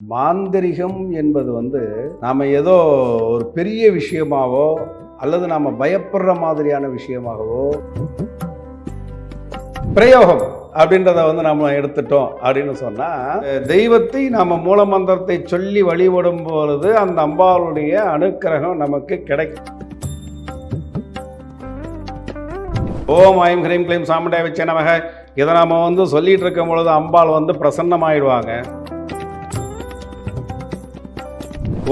மாந்திரிகம் என்பது வந்து நாம் ஏதோ ஒரு பெரிய விஷயமாவோ அல்லது நாம் பயப்படுற மாதிரியான விஷயமாகவோ பிரயோகம் அப்படின்றத வந்து நம்ம எடுத்துட்டோம் அப்படின்னு சொன்னால் தெய்வத்தை நாம் மூலமந்திரத்தை சொல்லி வழிபடும் பொழுது அந்த அம்பாளுடைய அனுக்கிரகம் நமக்கு கிடைக்கும். ஓம் ஐம் ஹ்ரீம் கிளீம் சாமுண்டாய் வச்ச நமக. இதை நம்ம வந்து சொல்லிகிட்டு இருக்கும் பொழுது அம்பாள் வந்து பிரசன்னமாயிடுவாங்க.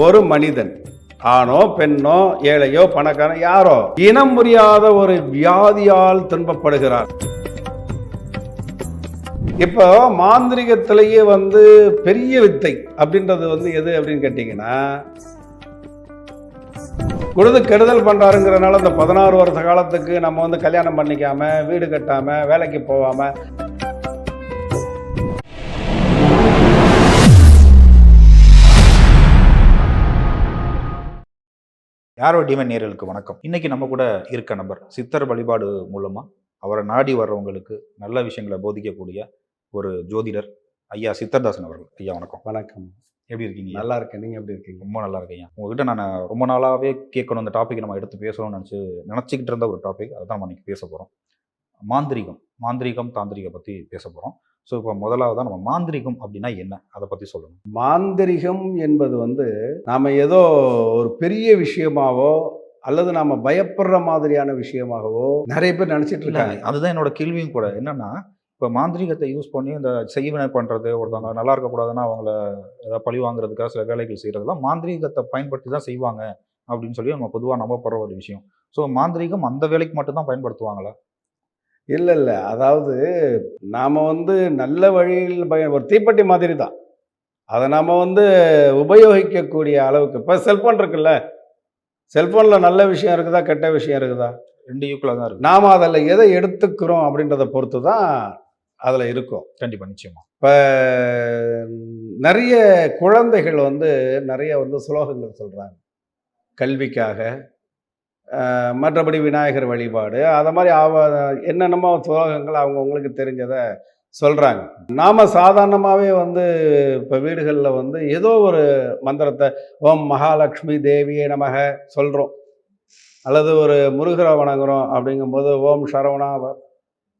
ஒரு மனிதன். ஆணோ பெண்ணோ ஏழையோ பணக்காரன் யாரோ இனம் புரியாத ஒரு வியாதியால் துன்பப்படுகிறார். இப்போ மாந்திரிகத்திலேயே வந்து பெரிய வித்தை அப்படின்றது வந்து எது அப்படின்னு கேட்டிங்கன்னா கொடுத்து கெடுதல் பண்ணுறாருங்கிறனால இந்த பதினாறு வருஷ காலத்துக்கு நம்ம வந்து கல்யாணம் பண்ணிக்காம வீடு கட்டாமல் வேலைக்கு போகாமல் யாரோ டிமன் நேர்களுக்கு வணக்கம். இன்னைக்கு நம்ம கூட இருக்க நபர் சித்தர் வழிபாடு மூலமா அவரை நாடி வர்றவங்களுக்கு நல்ல விஷயங்களை போதிக்கக்கூடிய ஒரு ஜோதிடர் ஐயா சித்தர்தாசன் அவர்கள். ஐயா வணக்கம். வணக்கம். எப்படி இருக்கீங்க? நல்லா இருக்கேன். நீங்க எப்படி இருக்கீங்க? ரொம்ப நல்லா இருக்கீங்க உங்ககிட்ட நான் ரொம்ப நாளாவே கேட்கணும் இந்த டாபிக் நம்ம எடுத்து பேசணும்னு நினச்சி நினச்சிக்கிட்டு இருந்த ஒரு டாபிக் அதை தான் நம்ம இன்னைக்கு பேச போகிறோம் மாந்திரீகம் மாந்திரீகம் தாந்திரிகம் பற்றி பேச போகிறோம் ஸோ இப்போ முதலாவதா நம்ம மாந்திரீகம் அப்படின்னா என்ன? அதை பற்றி சொல்லணும். மாந்திரிகம் என்பது வந்து நாம ஏதோ ஒரு பெரிய விஷயமாவோ அல்லது நாம பயப்படுற மாதிரியான விஷயமாகவோ நிறைய பேர் நினைச்சிட்டு இருக்காங்க. அதுதான் என்னோட கேள்வியும் கூட. என்னன்னா இப்போ மாந்திரீகத்தை யூஸ் பண்ணி இந்த செய்வினை பண்ணுறது ஒருத்தவங்க நல்லா இருக்கக்கூடாதுன்னா அவங்கள ஏதாவது பழி வாங்குறதுக்காக சில வேலைகள் செய்கிறதுலாம் மாந்திரீகத்தை பயன்படுத்தி தான் செய்வாங்க அப்படின்னு சொல்லி நம்ம பொதுவாக நம்பப்படுற ஒரு விஷயம். ஸோ மாந்திரீகம் அந்த வேலைக்கு மட்டும்தான் பயன்படுத்துவாங்களா? இல்ல இல்ல. அதாவது நாம வந்து நல்ல வழியில் பய ஒரு தீப்பெட்டி மாதிரி தான் அதை நாம வந்து உபயோகிக்கக்கூடிய அளவுக்கு இப்போ செல்போன் இருக்குல்ல? செல்போனில் நல்ல விஷயம் இருக்குதா கெட்ட விஷயம் இருக்குதா? ரெண்டு ஈக்குவலாக தான் இருக்கு. நாம் அதில் எதை எடுத்துக்கிறோம் அப்படின்றத பொறுத்து தான் அதில் இருக்கும். கண்டிப்பாக நிச்சயமா. இப்போ நிறைய குழந்தைகள் வந்து நிறைய வந்து சுலோகங்கள் சொல்கிறாங்க கல்விக்காக மற்றபடி விநாயகர் வழிபாடு அதை மாதிரி அவ என்னென்னமோ சுலோகங்கள் அவங்கவுங்களுக்கு தெரிஞ்சதை சொல்கிறாங்க நாம் சாதாரணமாகவே வந்து இப்போ வீடுகளில் வந்து ஏதோ ஒரு மந்திரத்தை ஓம் மகாலட்சுமி தேவியே நமக சொல்கிறோம் அல்லது ஒரு முருகரை வணங்குறோம் அப்படிங்கும்போது ஓம் சரவணா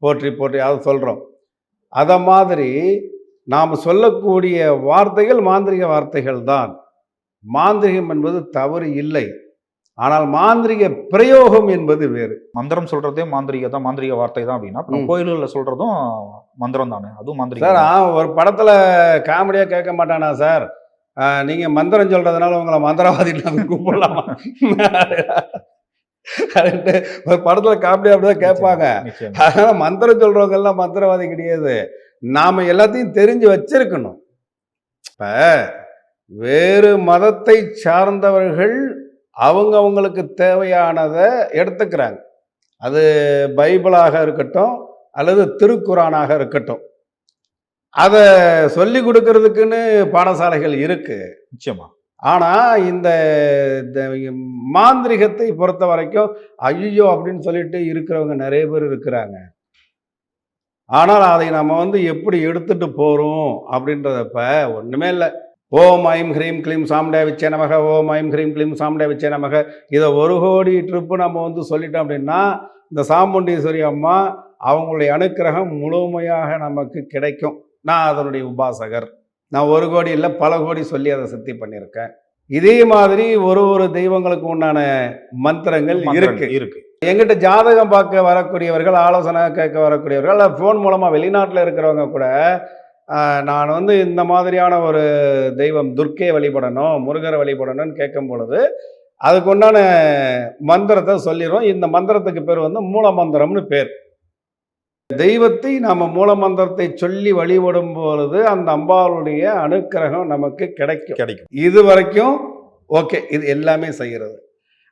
போற்றி போற்றி அதை சொல்கிறோம் அதை மாதிரி நாம் சொல்லக்கூடிய வார்த்தைகள் மாந்திரிக வார்த்தைகள் தான். மாந்திரிகம் என்பது தவறு இல்லை. ஆனால் மாந்திரிக பிரயோகம் என்பது வேறு. மந்திரம் சொல்றதே மாந்திரிக தான் மாந்திரிக வார்த்தை தான் அப்படின்னா. கோயில்களில் சொல்றதும் மந்திரம் தானே அதுவும் மாந்திரிக சார் ஒரு படத்தில் காமெடியாக கேட்க மாட்டானா சார்? நீங்கள் மந்திரம் சொல்கிறதுனால உங்களை மந்திரவாதின்னு நாங்க கூப்பிடலாமா? ஒரு படத்தில் காமெடியாக அப்படி தான் கேட்பாங்க. அதனால மந்திரம் சொல்றவங்க எல்லாம் மந்திரவாதி கிடையாது. நாம எல்லாத்தையும் தெரிஞ்சு வச்சிருக்கணும். இப்ப வேறு மதத்தை சார்ந்தவர்கள் அவங்க அவங்களுக்கு தேவையானதை எடுத்துக்கிறாங்க. அது பைபிளாக இருக்கட்டும் அல்லது திருக்குறானாக இருக்கட்டும். அதை சொல்லி கொடுக்கறதுக்குன்னு பாடசாலைகள் இருக்கு. நிச்சயமா. ஆனா இந்த மாந்திரிகத்தை பொறுத்த வரைக்கும் ஐயோ அப்படின்னு சொல்லிட்டு இருக்கிறவங்க நிறைய பேர் இருக்கிறாங்க. ஆனால் அதை நம்ம வந்து எப்படி எடுத்துட்டு போறோம் அப்படின்றதப்ப ஒண்ணுமே இல்லை. ஓம் ஐம் ஹ்ரீம் க்ளீம் சாமுண்டே வச்சே நமக ஓம் ஐம் ஹ்ரீம் க்ளீம் சாமுண்டே வச்சே நமக. இதை ஒரு கோடி ட்ரிப்பு நம்ம வந்து சொல்லிட்டோம் அப்படின்னா இந்த சாமுண்டீஸ்வரி அம்மா அவங்களுடைய அனுக்கிரகம் முழுமையாக நமக்கு கிடைக்கும். நான் அதனுடைய உபாசகர். நான் ஒரு கோடி இல்லை பல கோடி சொல்லி அதை சித்தி பண்ணியிருக்கேன். இதே மாதிரி ஒரு ஒரு தெய்வங்களுக்கு உண்டான மந்திரங்கள் இருக்கு. இருக்கு. எங்கிட்ட ஜாதகம் பார்க்க வரக்கூடியவர்கள் ஆலோசனை கேட்க வரக்கூடியவர்கள் ஃபோன் மூலமாக வெளிநாட்டில் இருக்கிறவங்க கூட நான் வந்து இந்த மாதிரியான ஒரு தெய்வம் துர்க்கை வழிபடணும் முருகரை வழிபடணும்னு கேட்கும் பொழுது அதுக்கு உண்டான மந்திரத்தை சொல்லிடுறோம். இந்த மந்திரத்துக்கு பேர் வந்து மூல மந்திரம்னு பேர். தெய்வத்தை நம்ம மூல மந்திரத்தை சொல்லி வழிபடும் பொழுது அந்த அம்பாளுடைய அனுக்கிரகம் நமக்கு கிடைக்கும். கிடைக்கும். இது வரைக்கும் ஓகே இது எல்லாமே செய்கிறது.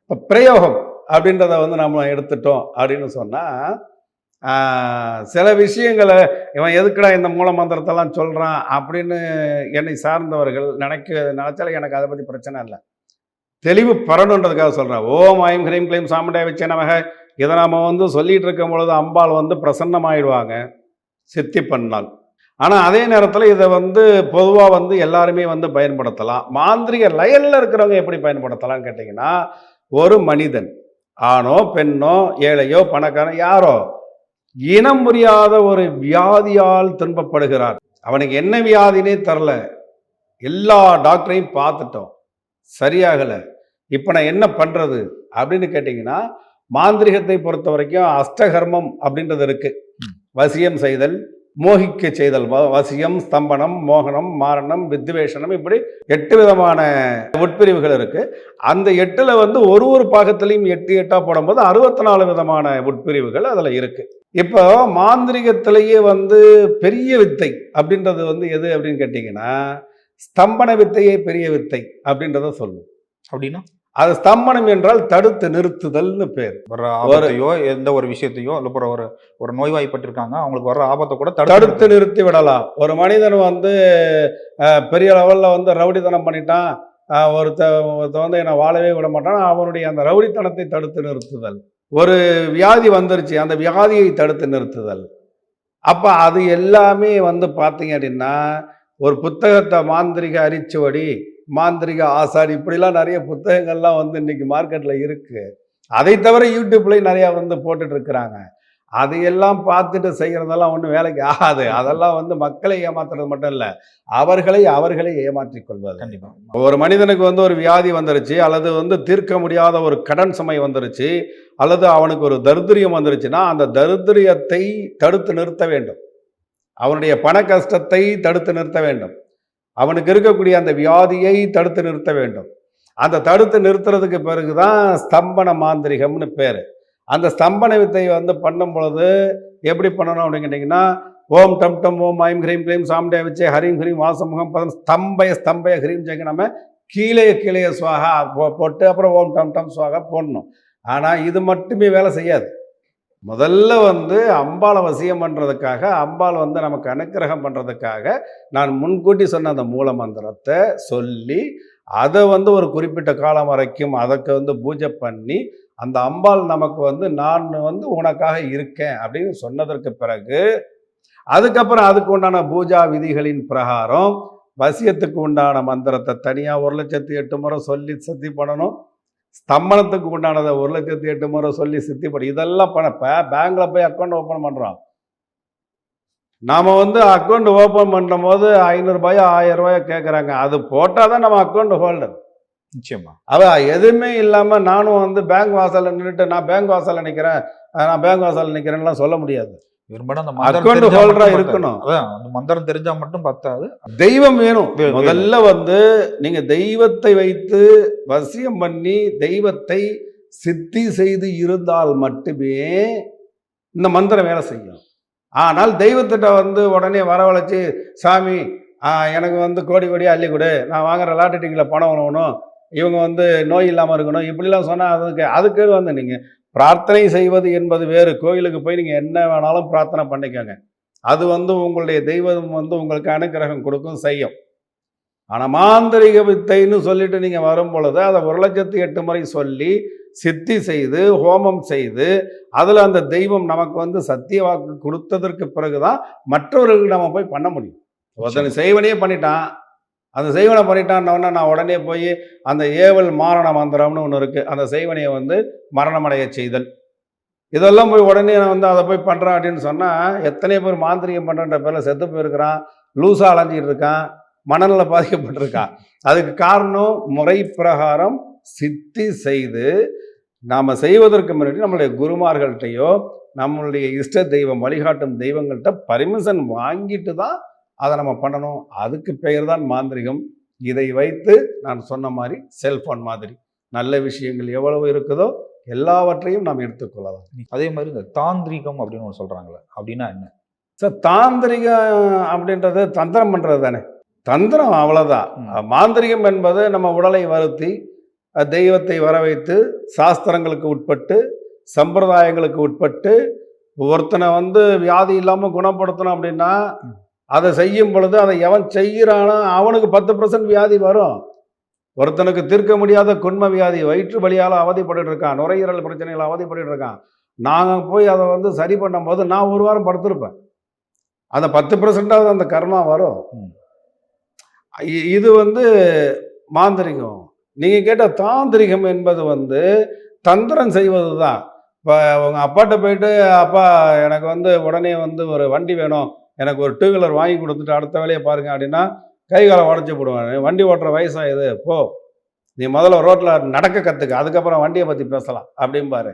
இப்போ பிரயோகம் அப்படின்றத வந்து நம்ம எடுத்துட்டோம் அப்படின்னு சொன்னால் சில விஷயங்களை இவன் எதுக்குடா இந்த மூல மந்திரத்தெல்லாம் சொல்கிறான் அப்படின்னு என்னை சார்ந்தவர்கள் நினைக்க நினச்சாலும் எனக்கு அதை பற்றி பிரச்சனை இல்லை. தெளிவு பரணுன்றதுக்காக சொல்கிறேன் ஓம் ஐம் ஹ்ரீம் க்ளீம் சாமுண்டே வச்சே நமக. இதை நம்ம வந்து சொல்லிகிட்டு இருக்கும் பொழுது அம்பாள் வந்து பிரசன்னமாயிடுவாங்க. சித்தி பண்ணால். ஆனால் அதே நேரத்தில் இதை வந்து பொதுவாக வந்து எல்லாருமே வந்து பயன்படுத்தலாம். மாந்திரிக லயனில் இருக்கிறவங்க எப்படி பயன்படுத்தலாம்னு கேட்டிங்கன்னா ஒரு மனிதன் ஆணோ பெண்ணோ ஏழையோ பணக்காரன் யாரோ இனம் புரியாத ஒரு வியாதியால் துன்பப்படுகிறார். அவனுக்கு என்ன வியாதினே தரல. எல்லா டாக்டரையும் பார்த்துட்டோம். சரியாகலை. இப்போ நான் என்ன பண்ணுறது அப்படின்னு கேட்டிங்கன்னா மாந்திரிகத்தை பொறுத்த வரைக்கும் அஷ்டகர்மம் அப்படின்றது இருக்குது வசியம் செய்தல் மோகிக்க செய்தல் வசியம் ஸ்தம்பனம் மோகனம் மாரணம் வித்வேஷனம் இப்படி எட்டு விதமான உட்பிரிவுகள் இருக்கு. அந்த எட்டில் வந்து ஒரு ஒரு பாகத்திலையும் எட்டு எட்டாக போடும்போது அறுபத்தி நாலு விதமான உட்பிரிவுகள் அதில் இருக்கு. இப்போ மாந்திரிகத்திலேயே வந்து பெரிய வித்தை அப்படின்றது வந்து எது அப்படின்னு கேட்டிங்கன்னா ஸ்தம்பன வித்தையே பெரிய வித்தை அப்படின்றத சொல்லும். அப்படின்னா? அது ஸ்தம்பனம் என்றால் தடுத்து நிறுத்துதல்னு பேர். வர்ற ஆபத்தையோ எந்த ஒரு விஷயத்தையோ இல்ல ஒரு ஒரு ஒரு நோய்வாய்ப்பட்டிருக்காங்க அவங்களுக்கு வர்ற ஆபத்தை கூட தடுத்து நிறுத்தி விடலாம். ஒரு மனிதன் வந்து பெரிய லெவலில் வந்து ரவுடித்தனம் பண்ணிட்டான். ஒருத்த ஒருத்த வந்து என்னை வாழவே விட மாட்டான். அவனுடைய அந்த ரவுடித்தனத்தை தடுத்து நிறுத்துதல். ஒரு வியாதி வந்துருச்சு அந்த வியாதியை தடுத்து நிறுத்துதல். அப்போ அது எல்லாமே வந்து பார்த்தீங்க அப்படின்னா ஒரு புத்தகத்தை மாந்திரிக அரிச்சுவடி மாந்திரிக ஆசாரி இப்படிலாம் நிறைய புத்தகங்கள்லாம் வந்து இன்னைக்கு மார்க்கெட்டில் இருக்குது அதை தவிர யூடியூப்லேயும் நிறையா வந்து போட்டுட்ருக்கிறாங்க அதையெல்லாம் பார்த்துட்டு செய்கிறதெல்லாம் ஒன்றும் வேலைக்கு ஆகாது. அதெல்லாம் வந்து மக்களை ஏமாத்துறது மட்டும் இல்லை அவர்களை அவர்களை ஏமாற்றிக் கொள்வது கண்டிப்பா. ஒரு மனிதனுக்கு வந்து ஒரு வியாதி வந்துருச்சு அல்லது வந்து தீர்க்க முடியாத ஒரு கடன் சுமை வந்துருச்சு அல்லது அவனுக்கு ஒரு தரித்திரியம் வந்துருச்சுன்னா அந்த தரித்திரியத்தை தடுத்து நிறுத்த வேண்டும். அவனுடைய பண கஷ்டத்தை தடுத்து நிறுத்த வேண்டும். அவனுக்கு இருக்கக்கூடிய அந்த வியாதியை தடுத்து நிறுத்த வேண்டும். அந்த தடுத்து நிறுத்துறதுக்கு பிறகு தான் ஸ்தம்பன மாந்திரிகம்னு பேர். அந்த ஸ்தம்பன வித்தை வந்து பண்ணும் பொழுது எப்படி பண்ணணும் அப்படின்னு கேட்டிங்கன்னா ஓம் டம் டம் ஓம் ஐம் ஹ்ரீம் க்ளீம் சாம்டே வச்சே ஹரீம் ஹ்ரீம் வாசமுகம் பதம் ஸ்தம்பய ஸ்தம்பய ஹ்ரீம் ஜெங்க நம்ம கீழே கீழே சுவாகா போட்டு அப்புறம் ஓம் டம் டம் சுவாகா போடணும். ஆனால் இது மட்டுமே வேலை செய்யாது. முதல்ல வந்து அம்பாளை வசியம் பண்ணுறதுக்காக அம்பாள் வந்து நமக்கு அனுக்கிரகம் பண்ணுறதுக்காக நான் முன்கூட்டி சொன்ன அந்த மூல மந்திரத்தை சொல்லி அதை வந்து ஒரு குறிப்பிட்ட காலம் வரைக்கும் அதற்கு வந்து பூஜை பண்ணி அந்த அம்பாள் நமக்கு வந்து நான் வந்து உனக்காக இருக்கேன் அப்படின்னு சொன்னதற்கு பிறகு அதுக்கப்புறம் அதுக்கு உண்டான பூஜா விதிகளின் பிரகாரம் வசியத்துக்கு உண்டான மந்திரத்தை தனியாக ஒரு லட்சத்தி எட்டு முறை சொல்லி சித்தி பண்ணணும் ஸ்தம்பனத்துக்கு உண்டானதை ஒரு லட்சத்தி எட்டு முறை சொல்லி சித்தி பண்ணி இதெல்லாம் பண்ண இப்போ பேங்க்கில் போய் அக்கௌண்ட் ஓப்பன் பண்ணுறோம் நாம் வந்து அக்கௌண்ட் ஓப்பன் பண்ணும் போது ஐநூறுரூபாயோ ஆயிரம் ரூபாயோ கேட்குறாங்க அது போட்டால் தான் நம்ம அக்கௌண்ட் ஹோல்டர் நிச்சயமா. அவ எதுவுமே இல்லாமல் நானும் வந்து பேங்க் வாசலில் நின்றுட்டு நான் பேங்க் வாசலில் நிற்கிறேன் நான் பேங்க் வாசலில் நிற்கிறேன்லாம் சொல்ல முடியாது. மட்டும் பத்தாது. இருக்கணும். மந்திரம் தெரிஞ்சா மட்டும் பத்தாது. தெய்வம் வேணும். முதல்ல வந்து நீங்க தெய்வத்தை வைத்து வசியம் பண்ணி தெய்வத்தை சித்தி செய்து இருந்தால் மட்டுமே இந்த மந்திரம் வேலை செய்யும். ஆனால் தெய்வத்திட்ட வந்து உடனே வரவழைச்சு சாமி எனக்கு வந்து கோடி கோடியா அள்ளி கொடு. நான் வாங்குற லாட்டரி டிக்கெட்டில் பணம் வாங்கணும். இவங்க வந்து நோய் இல்லாமல் இருக்கணும். இப்படிலாம் சொன்னால் அதுக்கு அதுக்கு வந்து நீங்கள் பிரார்த்தனை செய்வது என்பது வேறு. கோயிலுக்கு போய் நீங்கள் என்ன வேணாலும் பிரார்த்தனை பண்ணிக்கோங்க. அது வந்து உங்களுடைய தெய்வம் வந்து உங்களுக்கு அனுக்கிரகம் கொடுக்கும் செய்யும். ஆனால் மாந்திரிக வித்தைன்னு சொல்லிட்டு நீங்கள் வரும் பொழுது அதை ஒரு லட்சத்து எட்டு முறை சொல்லி சித்தி செய்து ஹோமம் செய்து அதில் அந்த தெய்வம் நமக்கு வந்து சத்திய வாக்கு கொடுத்ததற்கு பிறகுதான் மற்றவர்களுக்கு நம்ம போய் பண்ண முடியும். ஒருத்தன் செய்வனே பண்ணிட்டான். அந்த செய்வனை பண்ணிட்டான்னொன்னே நான் உடனே போய் அந்த ஏவல் மாரண மந்திரம்னு ஒன்று இருக்குது அந்த செய்வனையை வந்து மரணமடைய செய்தல். இதெல்லாம் போய் உடனே நான் வந்து அதை போய் பண்ணுறேன் அப்படின்னு சொன்னால் எத்தனை பேர் மாந்திரிகம் பண்ணுற பேரில் செத்து போயிருக்கிறான் லூஸாக அலைஞ்சிட்டு இருக்கான் மணலில் பாதிக்கப்பட்டிருக்கான். அதுக்கு காரணம் முறை பிரகாரம் சித்தி செய்து நாம் செய்வதற்கு முன்னாடி நம்மளுடைய குருமார்கள்ட்டையோ நம்மளுடைய இஷ்ட தெய்வம் வழிகாட்டும் தெய்வங்கள்கிட்ட பர்மிஷன் வாங்கிட்டு தான் அதை நம்ம பண்ணணும். அதுக்கு பெயர் தான் மாந்திரிகம். இதை வைத்து நான் சொன்ன மாதிரி செல்போன் மாதிரி. நல்ல விஷயங்கள் எவ்வளவு இருக்குதோ எல்லாவற்றையும் நாம் எடுத்துக்கொள்ளலாம் அதே மாதிரி இந்த தாந்திரிகம் அப்படின்னு ஒன்று சொல்றாங்களே அப்படின்னா என்ன? சார் தாந்திரிகம் அப்படின்றது தந்திரம் பண்ணுறது தானே. தந்திரம் அவ்வளோதான். மாந்திரிகம் என்பது நம்ம உடலை வருத்தி தெய்வத்தை வர வைத்து சாஸ்திரங்களுக்கு உட்பட்டு சம்பிரதாயங்களுக்கு உட்பட்டு ஒருத்தனை வந்து வியாதி இல்லாமல் குணப்படுத்தணும் அப்படின்னா. அதை செய்யும் பொழுது அதை எவன் செய்கிறானோ அவனுக்கு பத்து பர்சன்ட் வியாதி வரும். ஒருத்தனுக்கு தீர்க்க முடியாத குண்ம வியாதி வயிற்று வலியால் அவதிப்பட்டு இருக்கான் நுரையீரல் பிரச்சனைகள் அவதிப்பட்டு இருக்கான். நாங்கள் போய் அதை வந்து சரி பண்ணும்போது நான் ஒரு வாரம் படுத்திருப்பேன். அந்த பத்து பர்சன்டாவது அந்த கர்மா வரும். இது வந்து மாந்திரிகம். நீங்க கேட்ட தாந்திரிகம் என்பது வந்து தந்திரம் செய்வது தான் இப்போ உங்க அப்பாட்ட போயிட்டு அப்பா எனக்கு வந்து உடனே வந்து ஒரு வண்டி வேணும். எனக்கு ஒரு டூ வீலர் வாங்கி கொடுத்துட்டு அடுத்த வேலையை பாருங்க அப்படின்னா கை காலை உடச்சி போடுவாங்க வண்டி ஓட்டுற வயசாக இது போ. நீ முதல்ல ரோட்டில் நடக்க கற்றுக்க அதுக்கப்புறம் வண்டியை பற்றி பேசலாம். அப்படிம்பாரு.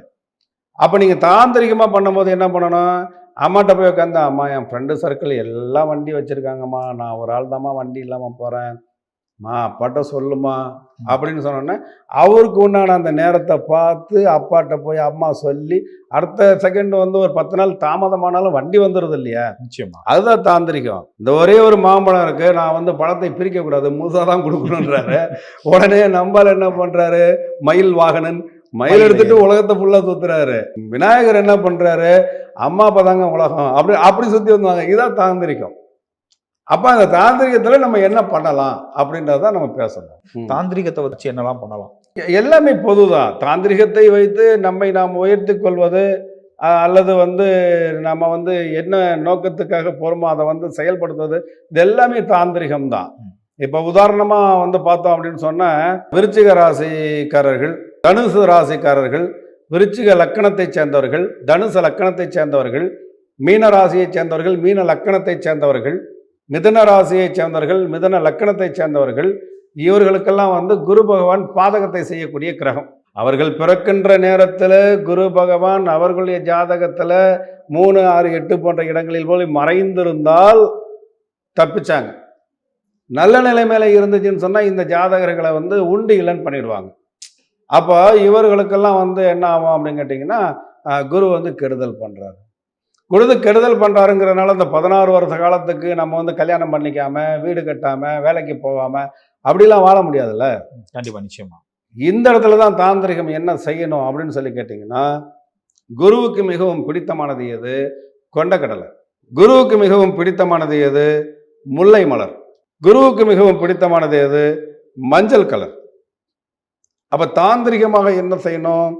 அப்போ நீங்கள் தாந்திரிகமாக பண்ணும்போது என்ன பண்ணணும்? அம்மாட்ட போய் உட்காந்து அம்மா என் ஃப்ரெண்டு சர்க்கிள் எல்லாம் வண்டி வச்சுருக்காங்கம்மா. நான் ஒரு ஆள் தாம்மா வண்டி இல்லாமல் போகிறேன் மா அப்பாட்ட சொல்லுமா? அப்படின்னு சொன்னோன்னே அவருக்கு உண்டான அந்த நேரத்தை பார்த்து அப்பாட்ட போய் அம்மா சொல்லி அடுத்த செகண்ட் வந்து ஒரு பத்து நாள் தாமதமானாலும் வண்டி வந்துடுது இல்லையா? நிச்சயமா. அதுதான் தாந்திரிகம். இந்த ஒரே ஒரு மாம்பழம் இருக்கு நான் வந்து பழத்தை பிரிக்க கூடாது முழுசா தான் கொடுக்கணுன்றாரு உடனே நம்பால் என்ன பண்றாரு? மயில் வாகனன் மயில். எடுத்துட்டு உலகத்தை ஃபுல்லா சுத்துறாரு. விநாயகர் என்ன பண்றாரு? அம்மா அப்பா தாங்க உலகம். அப்படி அப்படி சுத்தி வந்தாங்க இதான் தாந்திரிகம். அப்ப அந்த தாந்திரிகத்துல நம்ம என்ன பண்ணலாம் அப்படின்றத நம்ம பேசணும். தாந்திரிகத்தை வச்சு என்னெல்லாம் பண்ணலாம் எல்லாமே பொதுதான் தாந்திரிகத்தை வைத்து நம்மை நாம் உயர்த்தி கொள்வது அல்லது வந்து நம்ம வந்து என்ன நோக்கத்துக்காக போகிறோமோ அதை வந்து செயல்படுத்துவது இது எல்லாமே தாந்திரிகம் தான். இப்போ உதாரணமாக வந்து பார்த்தோம் அப்படின்னு சொன்னால் விருச்சிக ராசிக்காரர்கள் தனுசு ராசிக்காரர்கள் விருச்சிக லக்கணத்தைச் சேர்ந்தவர்கள் தனுசு லக்கணத்தைச் சேர்ந்தவர்கள் மீன ராசியைச் சேர்ந்தவர்கள் மீன லக்கணத்தைச் சேர்ந்தவர்கள் மிதன ராசியைச் சேர்ந்தவர்கள் மிதன லக்கணத்தைச் சேர்ந்தவர்கள் இவர்களுக்கெல்லாம் வந்து குரு பகவான் பாதகத்தை செய்யக்கூடிய கிரகம். அவர்கள் பிறக்கின்ற நேரத்தில் குரு பகவான் அவர்களுடைய ஜாதகத்தில் மூணு ஆறு எட்டு போன்ற இடங்களில் போய் மறைந்திருந்தால் தப்பிச்சாங்க. நல்ல நிலைமையில இருந்துச்சுன்னு சொன்னால் இந்த ஜாதகர்களை வந்து உண்டு இல்லைன்னு பண்ணிடுவாங்க. அப்போ இவர்களுக்கெல்லாம் வந்து என்ன ஆகும் அப்படின்னு கேட்டிங்கன்னா குரு வந்து கெடுதல் பண்ணுறாரு குருது கெடுதல் பண்ணுறாருங்கிறதுனால இந்த பதினாறு வருஷ காலத்துக்கு நம்ம வந்து கல்யாணம் பண்ணிக்காம வீடு கட்டாமல் வேலைக்கு போகாமல் அப்படிலாம் வாழ முடியாதுல்ல? கண்டிப்பா நிச்சயமா. இந்த இடத்துல தான் தாந்திரிகம் என்ன செய்யணும் அப்படின்னு சொல்லி கேட்டிங்கன்னா குருவுக்கு மிகவும் பிடித்தமானது எது? கொண்டக்கடலை குருவுக்கு மிகவும் பிடித்தமானது எது? முல்லை மலர். குருவுக்கு மிகவும் பிடித்தமானது எது? மஞ்சள் கலர். அப்ப தாந்திரிகமாக என்ன செய்யணும்?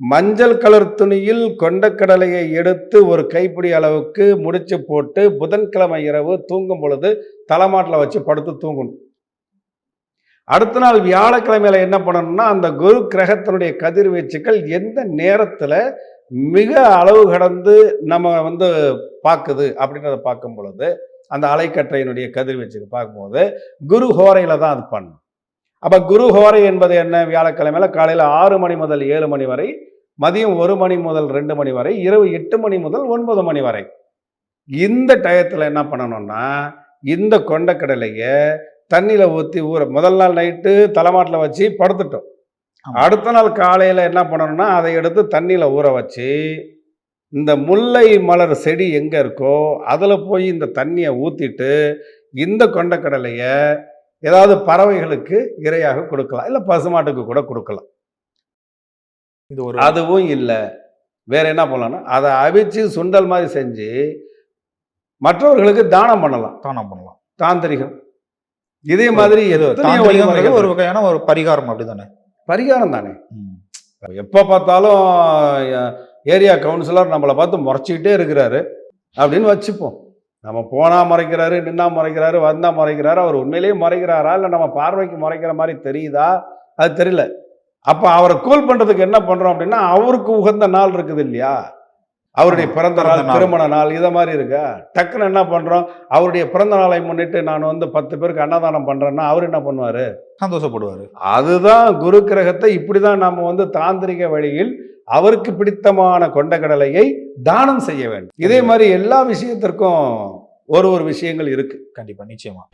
மஞ்சள் கலர் துணியில் கொண்டக்கடலையை எடுத்து ஒரு கைப்பிடி அளவுக்கு முடிச்சு போட்டு புதன்கிழமை இரவு தூங்கும் பொழுது தலைமாட்டில் வச்சு படுத்து தூங்கணும். அடுத்த நாள் வியாழக்கிழமையில என்ன பண்ணணும்னா அந்த குரு கிரகத்தினுடைய கதிர்வீச்சுக்கள் எந்த நேரத்துல மிக அளவு கடந்து நம்ம வந்து பார்க்குது அப்படின்றத பார்க்கும் பொழுது அந்த அலைக்கற்றையினுடைய கதிர்வீச்சுக்கு பார்க்கும்போது குரு ஹோரையில தான் அது பண்ணும். அப்போ குரு ஹோரை என்பது என்ன? வியாழக்கிழமையில காலையில் ஆறு மணி முதல் ஏழு மணி வரை மதியம் ஒரு மணி முதல் ரெண்டு மணி வரை இரவு எட்டு மணி முதல் ஒன்பது மணி வரை. இந்த டயத்துல என்ன பண்ணணும்னா இந்த கொண்டக்கடலையை தண்ணியில ஊற்றி ஊற முதல் நாள் நைட்டு தலைமாட்டில் வச்சு படுத்துட்டோம். அடுத்த நாள் காலையில் என்ன பண்ணணும்னா அதை எடுத்து தண்ணியில் ஊற வச்சு இந்த முல்லை மலர் செடி எங்கே இருக்கோ அதில் போய் இந்த தண்ணியை ஊற்றிட்டு இந்த கொண்டக்கடலையை ஏதாவது பறவைகளுக்கு இரையாக கொடுக்கலாம். இல்லை பசுமாட்டுக்கு கூட கொடுக்கலாம். இது ஒரு அதுவும் இல்லை. வேற என்ன பண்ணலாம்னா அதை அவிச்சு சுண்டல் மாதிரி செஞ்சு மற்றவர்களுக்கு தானம் பண்ணலாம். தானம் பண்ணலாம். தாந்திரிகம். இதே மாதிரி வழிமுறைகள் ஒரு வகையான ஒரு பரிகாரம் அப்படிதானே? பரிகாரம் தானே. எப்போ பார்த்தாலும் ஏரியா கவுன்சிலர் நம்மளை பார்த்து முறைச்சிக்கிட்டே இருக்கிறாரு. அப்படின்னு வச்சுப்போம். நம்ம போனால் மறைக்கிறாரு நின்னா மறைக்கிறாரு வந்தால் மறைக்கிறாரு. அவர் உண்மையிலேயே மறைக்கிறாரா? இல்லை நம்ம பார்வைக்கு மறைக்கிற மாதிரி தெரியுதா? அது தெரியல. அப்போ அவரை கூல் பண்ணுறதுக்கு என்ன பண்ணுறோம் அப்படின்னா அவருக்கு உகந்த நாள் இருக்குது இல்லையா? அவருடைய பிறந்த நாள். திருமண நாள் இதை மாதிரி இருக்கா? டக்குன்னு என்ன பண்ணுறோம் அவருடைய பிறந்த நாளை முன்னிட்டு நான் வந்து பத்து பேருக்கு அன்னதானம் பண்ணுறேன்னா அவர் என்ன பண்ணுவார்? சந்தோஷப்படுவாரு. அதுதான் குரு கிரகத்தை இப்படிதான் நாம வந்து தாந்திரிக வழியில் அவருக்கு பிடித்தமான கொண்டக்கடலையை தானம் செய்ய வேண்டும். இதே மாதிரி எல்லா விஷயத்திற்கும் ஒரு ஒரு விஷயங்கள் இருக்கு. கண்டிப்பா நிச்சயமா.